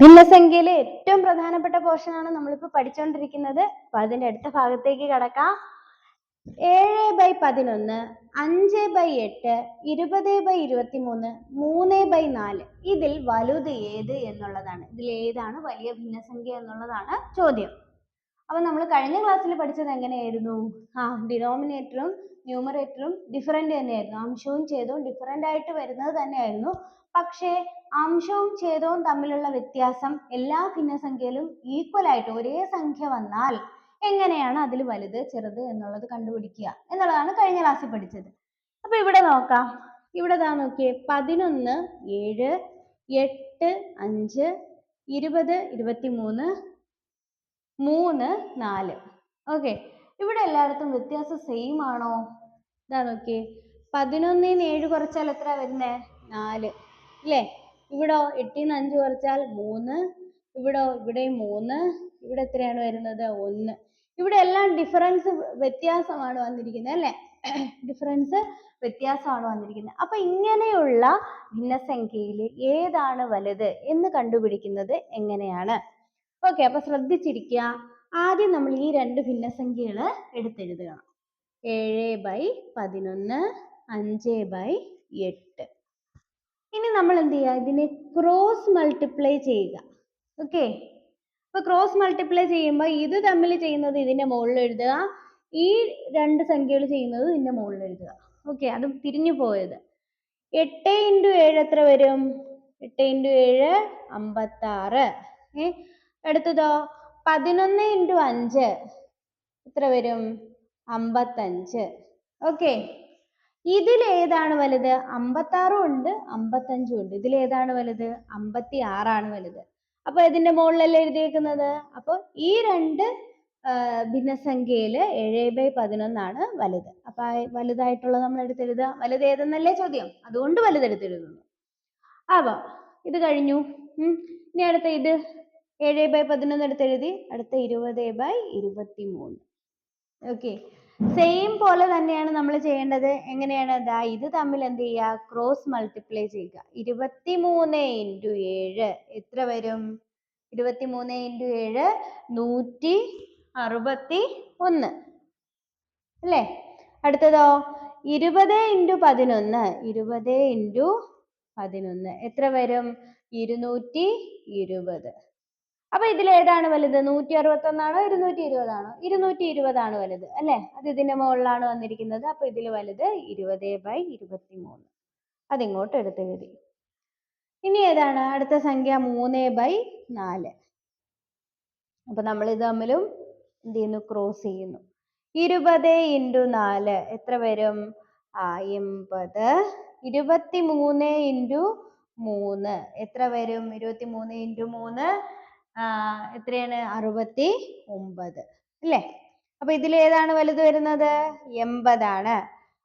ഭിന്നസംഖ്യയിലെ ഏറ്റവും പ്രധാനപ്പെട്ട പോർഷനാണ് ആണ് നമ്മളിപ്പോ പഠിച്ചുകൊണ്ടിരിക്കുന്നത് അപ്പൊ അതിന്റെ അടുത്ത ഭാഗത്തേക്ക് കടക്കാം. ഏഴ് ബൈ പതിനൊന്ന് അഞ്ച് ബൈ എട്ട് ഇരുപത് ബൈ ഇരുപത്തിമൂന്ന് മൂന്ന് ബൈ നാല്. ഇതിൽ വലുത് ഏത് എന്നുള്ളതാണ്. ഇതിൽ ഏതാണ് വലിയ ഭിന്നസംഖ്യ എന്നുള്ളതാണ് ചോദ്യം. അപ്പൊ നമ്മൾ കഴിഞ്ഞ ക്ലാസ്സിൽ പഠിച്ചത് എങ്ങനെയായിരുന്നു? ആ ഡിനോമിനേറ്ററും ന്യൂമറേറ്ററും ഡിഫറെന്റ് തന്നെയായിരുന്നു. അംശവും ഛേദവും ഡിഫറെന്റ് ആയിട്ട് വരുന്നത് തന്നെയായിരുന്നു. പക്ഷേ അംശവും ഛേദവും തമ്മിലുള്ള വ്യത്യാസം എല്ലാ ഭിന്നസംഖ്യയിലും ഈക്വൽ ആയിട്ട് ഒരേ സംഖ്യ വന്നാൽ എങ്ങനെയാണ് അതിൽ വലുത് ചെറുത് എന്നുള്ളത് കണ്ടുപിടിക്കുക എന്നുള്ളതാണ് കഴിഞ്ഞ ക്ലാസ്സിൽ പഠിച്ചത്. അപ്പൊ ഇവിടെ നോക്കാം. ഇവിടെ ദാ നോക്കിയേ പതിനൊന്ന് ഏഴ് എട്ട് അഞ്ച് ഇരുപത് ഇരുപത്തിമൂന്ന് മൂന്ന് നാല്. ഓക്കെ ഇവിടെ എല്ലായിടത്തും വ്യത്യാസം സെയിം ആണോ? ഇതാ നോക്കിയേ പതിനൊന്നിന്ന് ഏഴ് കുറച്ചാൽ എത്ര വരുന്നേ? നാല്. ഇല്ലേ? ഇവിടോ എട്ടിന്ന് അഞ്ച് കുറച്ചാൽ മൂന്ന് ഇവിടോ ഇവിടെയും മൂന്ന് ഇവിടെ എത്രയാണ് വരുന്നത് ഒന്ന്. ഇവിടെ എല്ലാം ഡിഫറൻസ് വ്യത്യാസമാണ് വന്നിരിക്കുന്നത് അല്ലേ? ഡിഫറൻസ് വ്യത്യാസമാണ് വന്നിരിക്കുന്നത്. അപ്പൊ ഇങ്ങനെയുള്ള ഭിന്നസംഖ്യയിൽ ഏതാണ് വലുത് എന്ന് കണ്ടുപിടിക്കുന്നത് എങ്ങനെയാണ്? ഓക്കെ അപ്പൊ ശ്രദ്ധിച്ചിരിക്കുക. ആദ്യം നമ്മൾ ഈ രണ്ട് ഭിന്നസംഖ്യകൾ എടുത്തെഴുതുകയാണ് ഏഴ് ബൈ പതിനൊന്ന് അഞ്ച് ബൈ എട്ട്. നമ്മൾ എന്ത് ചെയ്യുക ഇതിനെ ക്രോസ് മൾട്ടിപ്ലൈ ചെയ്യുക. ഓക്കെ അപ്പൊ ക്രോസ് മൾട്ടിപ്ലൈ ചെയ്യുമ്പോൾ ഇത് തമ്മിൽ ചെയ്യുന്നത് ഇതിന്റെ മുകളിൽ എഴുതുക. ഈ രണ്ട് സംഖ്യകൾ ചെയ്യുന്നത് ഇതിന്റെ മുകളിൽ എഴുതുക. ഓക്കെ അത് തിരിഞ്ഞു പോയത്. എട്ട് ഇന്റു ഏഴ് എത്ര വരും? എട്ട് ഇന്റു ഏഴ് അമ്പത്താറ്. ഏ? അടുത്തതോ? പതിനൊന്ന് ഇന്റു അഞ്ച് എത്ര വരും? അമ്പത്തഞ്ച്. ഓക്കെ ഇതിൽ ഏതാണ് വലുത്? അമ്പത്താറും ഉണ്ട് അമ്പത്തഞ്ചും ഉണ്ട്. ഇതിൽ ഏതാണ് വലുത്? അമ്പത്തി ആറാണ് വലുത്. അപ്പൊ ഇതിന്റെ മുകളിലല്ലേ എഴുതിയേക്കുന്നത്? അപ്പൊ ഈ രണ്ട് ഭിന്നസംഖ്യയിൽ ഏഴ് ബൈ പതിനൊന്നാണ് വലുത്. അപ്പൊ വലുതായിട്ടുള്ള നമ്മൾ എടുത്തെഴുതുക. വലുത് ഏതെന്നല്ലേ ചോദ്യം? അതുകൊണ്ട് വലുത് എടുത്തെഴുതുന്നു. അപ്പൊ ഇത് കഴിഞ്ഞു. ഇനി അടുത്ത ഇത്. ഏഴ് ബൈ പതിനൊന്ന് എടുത്തെഴുതി. അടുത്ത ഇരുപത് ബൈ ഇരുപത്തി മൂന്ന് ഓക്കെ സെയിം പോലെ തന്നെയാണ് നമ്മൾ ചെയ്യേണ്ടത്. എങ്ങനെയാണ്? ദാ ഇത് തമ്മിൽ എന്ത് ചെയ്യുക ക്രോസ് മൾട്ടിപ്ലൈ ചെയ്യുക. ഇരുപത്തി മൂന്ന് ഇന്റു ഏഴ്. എത്ര വരും? ഇരുപത്തി മൂന്ന് ഇന്റു ഏഴ് നൂറ്റി അറുപത്തി ഒന്ന് അല്ലേ? അടുത്തതോ? ഇരുപത് ഇന്റു പതിനൊന്ന്. ഇരുപത് ഇന്റു പതിനൊന്ന്. എത്ര വരും? ഇരുന്നൂറ്റി ഇരുപത്. അപ്പൊ ഇതിൽ ഏതാണ് വലുത്? നൂറ്റി അറുപത്തി ഒന്നാണോ ഇരുന്നൂറ്റി ഇരുപതാണോ ഇരുന്നൂറ്റി ഇരുപതാണ് വലുത് അല്ലേ? അത് ഇതിന്റെ മുകളിലാണ് വന്നിരിക്കുന്നത്. അപ്പൊ ഇതിൽ വലുത് ഇരുപത് ബൈ ഇരുപത്തി മൂന്ന് അതിങ്ങോട്ട് എടുത്തെഴുതി ഇനി ഏതാണ്? അടുത്ത സംഖ്യ മൂന്ന് ബൈ നാല്. അപ്പൊ നമ്മൾ ഇത് തമ്മിലും എന്ത് ചെയ്യുന്നു? ക്രോസ് ചെയ്യുന്നു. ഇരുപത് ഇന്റു നാല് എത്ര വരും? ആ എൺപത്. ഇരുപത്തി മൂന്ന് ഇന്റു മൂന്ന് എത്ര വരും? ഇരുപത്തി മൂന്ന് ഇന്റു മൂന്ന് എത്രയാണ്? അറുപത്തി ഒമ്പത് അല്ലേ? അപ്പൊ ഇതിൽ ഏതാണ് വലുത് വരുന്നത്? എൺപതാണ്.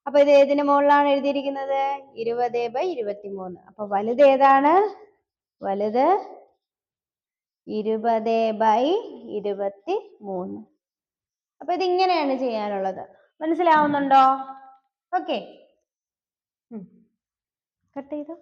അപ്പൊ ഇത് ഏതിന് മുകളിലാണ് എഴുതിയിരിക്കുന്നത്? ഇരുപത് ബൈ ഇരുപത്തി മൂന്ന് അപ്പൊ വലുത് ഏതാണ്? വലുത് ഇരുപത് ബൈ ഇരുപത്തി മൂന്ന് അപ്പൊ ഇത് ഇങ്ങനെയാണ് ചെയ്യാനുള്ളത്. മനസ്സിലാവുന്നുണ്ടോ? ഓക്കെ. കട്ട് ചെയ്തോ?